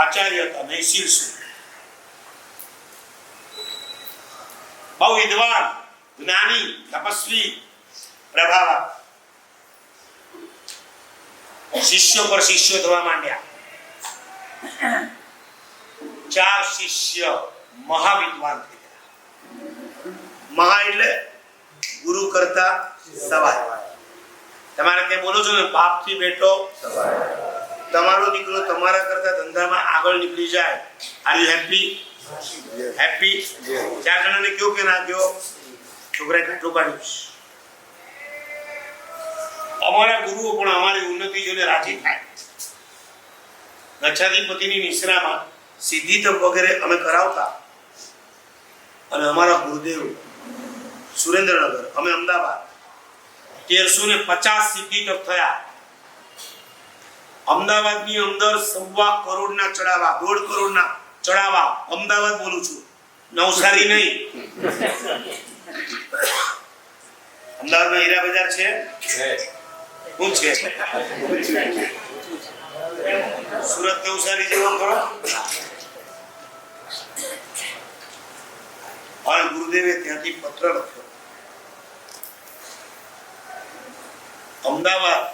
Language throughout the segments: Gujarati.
આચાર્ય હતા નહીં શું બહુ વિદ્વાન, જ્ઞાની, તપસ્વી, પ્રભાવ. શિષ્યો પર શિષ્યો થવા માંડ્યા. ચાર શિષ્ય મહાવિદ્વાન થઈ ગયા. મહા એટલે ગુરુ કરતા સવાય. તમારે ત્યાં બોલો છો ને? બાપથી બેટો તમારો દીકરો તમારા આગળ નીકળી જાય. આર યુ હેપી હેપી ચાર જણાને કયો કે ના કયો? છોકરા કેટલું કાઢ્યું. અમારા ગુરુઓ પણ અમારી ઉન્નતિ જોઈને રાજી થાય. ગચ્છાધિપતિની નિશ્રામાં સિદ્ધિ તપ વગેરે અમે કરાવતા. અને અમારા ગુરુદેવ સુરેન્દ્રનગર અમે અમદાવાદ તેરસો ને પચાસ સિદ્ધિ તપ થયા. અમદાવાદની અંદર સવા કરોડના ચડાવા દોઢ કરોડના ચડાવા અમદાવાદ બોલું છું. નવસારી નહીં. અમદાવાદમાં હીરા બજાર છે. શું છે? સુરત નવસારી જેવો કરો અને ગુરુદેવે ત્યાંથી પત્ર લખ્યો. અમદાવાદ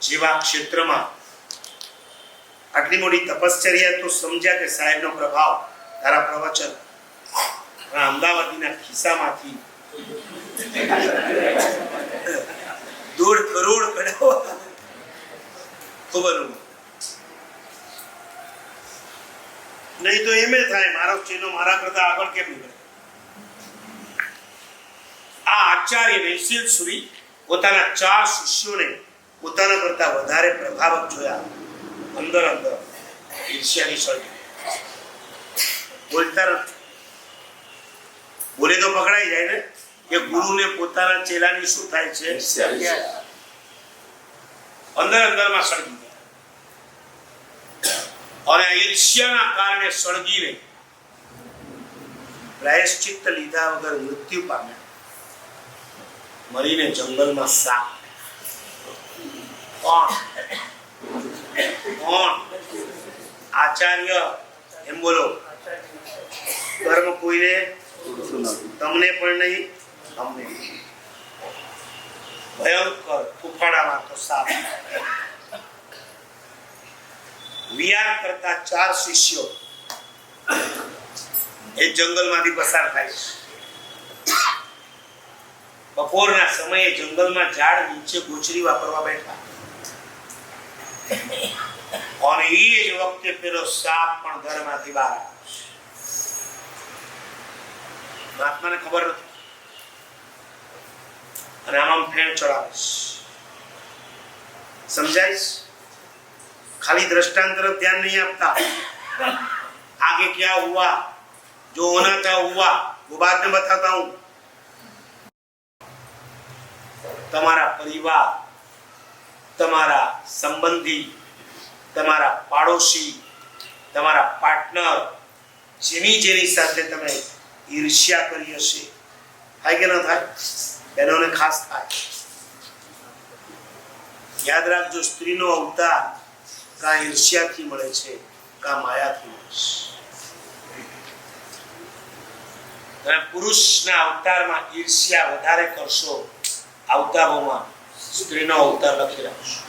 જેવા ક્ષેત્રમાં આટલી તપશ્ચર્યા તો સમજ્યા કે સાહેબનો પ્રભાવ તારા પ્રવચન. અમદાવાદીના ખિસ્સામાંથી. દોઢ કરોડ કઢાવવા ખબર નહીં તો એમ થાય, મારો ચેલો મારા કરતા આગળ કેમ નીકળે? આ આચાર્ય વૈશિલ સુરી પોતાના ચાર શિષ્યોને પોતાના કરતા વધારે પ્રભાવક જોયા. અંદર અંદર. ઈર્ષ્યાની સળગી. બોલતા નથી બોલે તો પકડાઈ જાય ને? કે ગુરુને પોતાના ચેલાની શું થાય છે? અંદર અંદરમાં સળગી ગયા અને ઈર્ષ્યાના કારણે સળગીને પ્રાયશ્ચિત્ત લીધા વગર મૃત્યુ પામ્યા. મરીને જંગલમાં સાપ. કોણ? કોણ? આચાર્ય? એમ બોલો. કર્મ કોઈને? તમને પણ નહીં, અમને ભયંકર ઉફાળામાં તો સાપ. વિહાર કરતા ચાર શિષ્યો એ જંગલમાંથી પસાર થાય બપોરના સમયે જંગલમાં ઝાડ નીચે ગોચરી વાપરવા બેઠા. અને એ જ વખતે પેલો સાપ પણ ઘરમાંથી બહાર આવ્યો છે. મહાત્માને ખબર નથી અને આમ આમ ફેણ ચડાવે છે સમજાય છે? खाली दृष्टांत तरफ ध्यान नहीं आपका आगे क्या हुआ जो होना था हुआ वो बाद में बताता हूं તમારા પરિવાર તમારા સંબંધી, તમારા પાડોશી, તમારા પાર્ટનર જેની જેની સાથે તમે ઈર્ષ્યા કરી હશે. થાય કે ન થાય? બહેનોને ખાસ થાય. યાદ રાખજો, સ્ત્રીનો અવતાર કા ઈર્ષ્યાથી મળે છે, કા માયાથી મળે છે. અને પુરુષના અવતારમાં ઈર્ષ્યા વધારે કરશો અવતારોમાં સ્ત્રીનો અવતાર લખી રાખશો